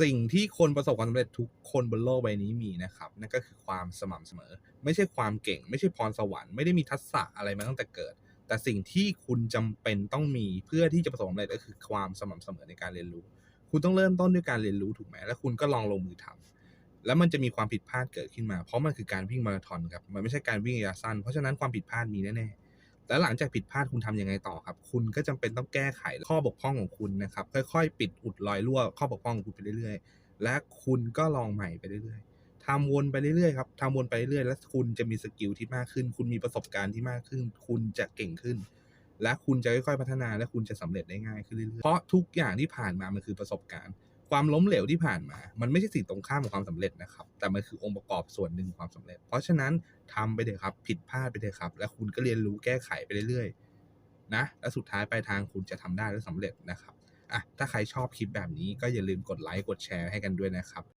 สิ่งที่คนประสบความสำเร็จทุกคนบนโลกใบนี้มีนะครับ นั่นก็คือความสม่ำเสมอ ไม่ใช่ความเก่ง ไม่ใช่พรสวรรค์ไม่ได้มีทักษะอะไรมาตั้งแต่เกิด แต่สิ่งที่คุณจำเป็นต้องมีเพื่อที่จะประสบความสำเร็จก็คือความสม่ำเสมอในการเรียนรู้ คุณต้องเริ่มต้นด้วยการเรียนรู้ถูกไหมแล้วคุณก็ลองลงมือทำแล้วมันจะมีความผิดพลาดเกิดขึ้นมา เพราะมันคือการวิ่งมาราธอนครับมันไม่ใช่การวิ่งระยะสั้นเพราะฉะนั้นความผิดพลาดมีแน่ แล้วหลังจากผิดพลาดคุณทำยังไงต่อครับ คุณก็จำเป็นต้องแก้ไขข้อบกพร่องของคุณนะครับ ค่อยๆ ปิดอุดรอยรั่วข้อบกพร่องของคุณไปเรื่อยๆ และคุณก็ลองใหม่ไปเรื่อยๆทำวนไปเรื่อยๆครับทำวนไปเรื่อยๆ แล้วคุณจะมีสกิลที่มากขึ้น คุณมีประสบการณ์ที่มากขึ้น คุณจะเก่งขึ้น และคุณจะค่อยๆ พัฒนา และคุณจะสำเร็จได้ง่ายขึ้นเรื่อยๆ เพราะทุกอย่างที่ผ่านมา มันคือประสบการณ์ ความล้มเหลวที่ผ่านมา มันไม่ใช่สิ่งตรงข้ามกับความสำเร็จนะครับ แต่มันคือองค์ประกอบส่วนหนึ่งความสำเร็จ เพราะฉะนั้น ทำไปเถอะครับ ผิดพลาดไปเถอะครับ และคุณก็เรียนรู้แก้ไขไปเรื่อยๆนะและสุดท้ายปลายทางคุณจะทำได้และสำเร็จนะครับอะถ้าใครชอบคลิปแบบนี้ก็อย่าลืมกดไลค์กดแชร์ให้กันด้วยนะครับ